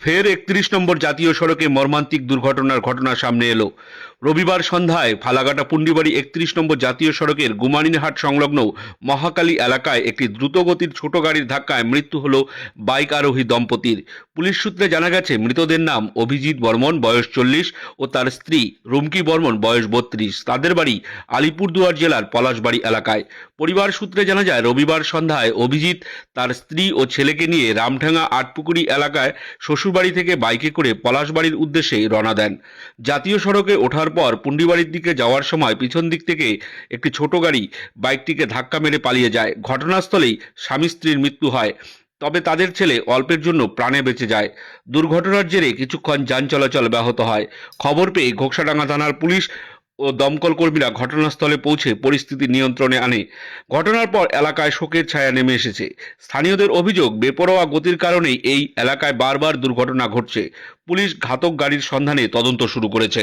ফের একত্রিশ নম্বর জাতীয় সড়কে মর্মান্তিক দুর্ঘটনার ঘটনা সামনে এলো। রবিবার সন্ধ্যায় ফালাঘাটা পুন্ডিবাড়ি একত্রিশ নম্বর জাতীয় সড়কের গুমানিনহাট সংলগ্ন মহাকালী এলাকায় একটি দ্রুতগতির ছোট গাড়ির ধাক্কায় মৃত্যু হল বাইক আরোহী দম্পতির। পুলিশ সূত্রে জানা গেছে, মৃতদের নাম অভিজিৎ বর্মন, বয়স চল্লিশ, ও তার স্ত্রী রুমকি বর্মন, বয়স বত্রিশ। তাদের বাড়ি আলিপুরদুয়ার জেলার পলাশবাড়ি এলাকায়। পরিবার সূত্রে জানা যায়, রবিবার সন্ধ্যায় অভিজিৎ তার স্ত্রী ও ছেলেকে নিয়ে রামঠাঙ্গা আটপুকুরি এলাকায় শ্বশুরবাড়ি থেকে বাইকে করে পলাশবাড়ির উদ্দেশ্যে রওনা দেন। জাতীয় সড়কে ওঠার পর পুন্ডিবাড়ির দিকে যাওয়ার সময় পিছন দিক থেকে একটি ছোট গাড়ি বাইকটিকে ধাক্কা মেরে পালিয়ে যায়। ঘটনাস্থলেই স্বামী স্ত্রীর মৃত্যু হয়। তবে তাদের ছেলে অল্পের জন্য প্রাণে বেঁচে যায়। দুর্ঘটনার জেরে কিছুক্ষণ যান চলাচল ব্যাহত হয়। খবর পেয়ে ঘোকসাডাঙ্গা থানার পুলিশ ও দমকল কর্মীরা ঘটনাস্থলে পৌঁছে পরিস্থিতি নিয়ন্ত্রণে আনে। ঘটনার পর এলাকায় শোকের ছায়া নেমে এসেছে। স্থানীয়দের অভিযোগ, বেপরোয়া গতির কারণেই এই এলাকায় বারবার দুর্ঘটনা ঘটছে। পুলিশ ঘাতক গাড়ির সন্ধানে তদন্ত শুরু করেছে।